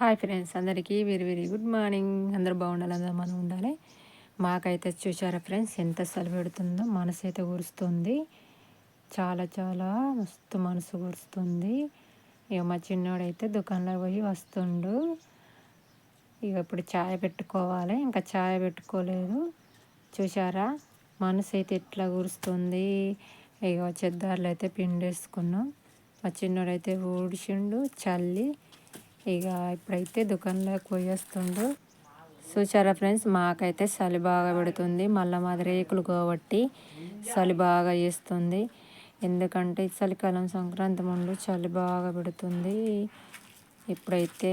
Hi friends అందరికీ very very good morning. అందరూ బాగుండాలి? అందరూ మనం ఉండాలి. మాకైతే చూసారా ఫ్రెండ్స్ ఎంత సలి పెడుతుందో మనసు అయితే కురుస్తుంది చాలా చాలా మస్తు మనసు కురుస్తుంది ఇక మా చిన్నోడైతే దుకాణంలో పోయి వస్తుండు. ఇక ఇప్పుడు ఛాయ్ పెట్టుకోవాలి ఇంకా ఛాయ్ పెట్టుకోలేదు. చూసారా? మనసు అయితే ఎట్లా కురుస్తుంది ఇక చెద్దార్లు అయితే పిండేసుకున్నాం. మా చిన్నోడైతే ఊడిచిండు చల్లి ఇక ఇప్పుడైతే దుకాణంలోకి పోయేస్తుండు. చూసారా ఫ్రెండ్స్ మాకైతే చలి బాగా పెడుతుంది. మళ్ళీ మాది రేకులు కాబట్టి చలి బాగా చేస్తుంది. ఎందుకంటే చలికాలం సంక్రాంతి ముందు చలి బాగా పెడుతుంది. ఇప్పుడైతే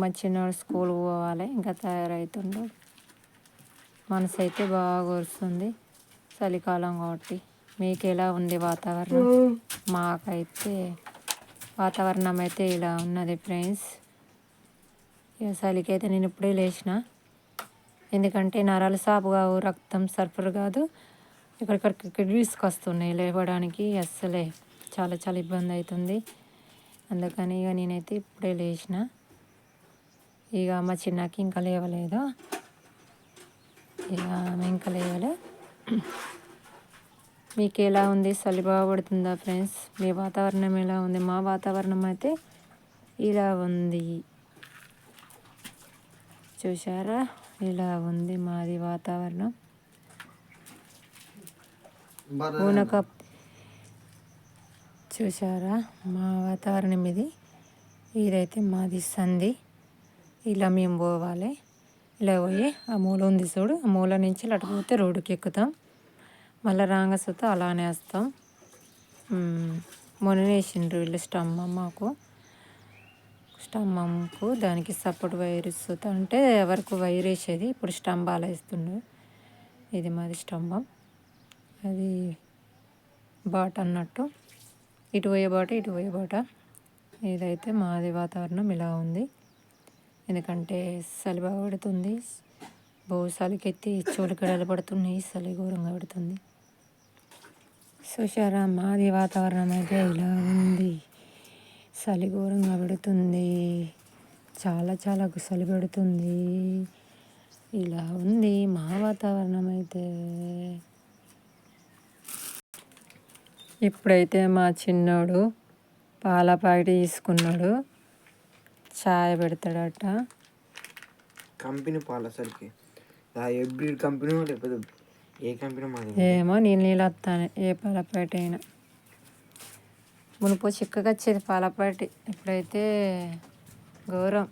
మా చిన్నవాడు స్కూల్ పోవాలి ఇంకా తయారవుతుండు మనసు అయితే బాగా వస్తుంది చలికాలం కాబట్టి. మీకు ఎలా ఉంది వాతావరణం? మాకైతే వాతావరణం అయితే ఇలా ఉన్నది ఫ్రెండ్స్. ఇక అయితే నేను ఇప్పుడే లేచిన. ఎందుకంటే నరాలు సాపు కావు రక్తం సర్ఫర్ కాదు. ఇక్కడిక్కడికి తీసుకొస్తున్నాయి లేవడానికి. అస్సలే చాలా చాలా ఇబ్బంది అవుతుంది. అందుకని ఇక నేనైతే ఇప్పుడే లేచిన. ఇక మా చిన్నకి ఇంకా లేవలేదు. ఇక ఇంకా లేవలే. మీకు ఎలా ఉంది? చలి బాగుపడుతుందా ఫ్రెండ్స్? మీ వాతావరణం ఎలా ఉంది? మా వాతావరణం అయితే ఇలా ఉంది. చూసారా ఇలా ఉంది మాది వాతావరణం. ఊనక చూసారా మా వాతావరణం ఇది. ఇదైతే మాది సంధి. ఇలా మేము పోవాలి. ఇలా పోయి ఆ మూల ఉంది చూడు. ఆ మూల నుంచి పోతే రోడ్డుకి ఎక్కుతాం. మళ్ళీ రాంగసుత అలానే వస్తాం. మొననేసిండ్రు వీళ్ళు స్టంభం మాకు. స్టంభంకు దానికి సపోర్ట్ వైర్ ఇస్తుంది. అంటే ఎవరికి వైర్ వేసేది ఇప్పుడు స్టంభాలు వేస్తుండ్రు. ఇది మాది స్టంభం. అది బాట అన్నట్టు. ఇటు పోయే బాట ఇటు పోయే బాట. ఇదైతే మాది వాతావరణం ఇలా ఉంది. ఎందుకంటే చలి బాగా పెడుతుంది. బహు చలికెత్తి చోటు గడలు పడుతున్నాయి. చలి ఘోరంగా పెడుతుంది. చూసారా మాది వాతావరణం అయితే ఇలా ఉంది. చలి ఘోరంగా పెడుతుంది. చాలా చాలా గుసలు పెడుతుంది. ఇలా ఉంది మా వాతావరణం అయితే ఇప్పుడైతే మా చిన్నోడు పాల ప్యాకెట్ తీసుకున్నాడు. చాయ్ పెడతాడట. కంపెనీ పాల సరికి. ఎవ్రీ కంపెనీ లేకపోతే ఏ కంపెనీ మాది? ఏమో నేను నీళ్ళు వస్తాను ఏ పాలపాటి అయినా. మునుపు చిక్కగా వచ్చేది పాలపాటి ఇప్పుడైతే ఘోరం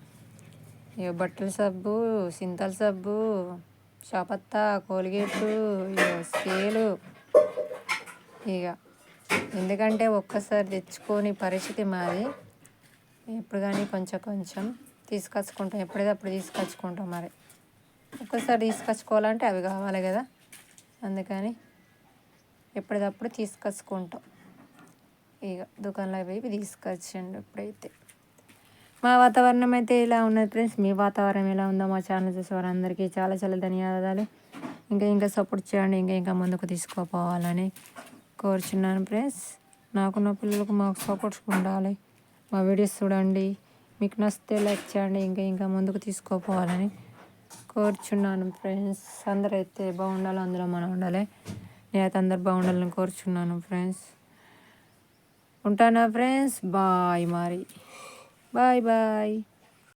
ఇక బట్టల సబ్బు సింతల సబ్బు షాపత్తా కోల్గేట్లు ఇక స్కేలు. ఇక ఎందుకంటే ఒక్కసారి తెచ్చుకొని పరిస్థితి మాది ఎప్పుడు కానీ కొంచెం కొంచెం తీసుకొచ్చుకుంటాం. ఎప్పుడైతే అప్పుడు తీసుకొచ్చుకుంటాం మరి. ఒక్కసారి తీసుకొచ్చుకోవాలంటే అవి కావాలి కదా. అందుకని ఎప్పటికప్పుడు తీసుకొచ్చుకుంటాం. ఇక దుకాణంలో పోయి తీసుకొచ్చండి ఇప్పుడైతే. మా వాతావరణం అయితే ఇలా ఉన్నది ఫ్రెండ్స్? మీ వాతావరణం ఎలా ఉందో మా ఛానల్ చూసే వారందరికీ చాలా చాలా ధన్యవాదాలు. ఇంకా ఇంకా సపోర్ట్ చేయండి ఇంకా ఇంకా ముందుకు తీసుకుపోవాలని కోరుచున్నాను ఫ్రెండ్స్. నాకు నా పిల్లలకు మాకు సపోర్ట్స్ ఉండాలి. మా వీడియోస్ చూడండి. మీకు నచ్చితే లైక్ చేయండి ఇంకా ఇంకా ముందుకు తీసుకుపోవాలని కోరుచున్నాను ఫ్రెండ్స్. అందరూ అయితే బాగుండాలి అందులో మనం ఉండాలి. నేనైతే అందరు బాగుండాలని కోరుచున్నాను ఫ్రెండ్స్. ఉంటానా ఫ్రెండ్స్? బాయ్ మరి. Bye bye.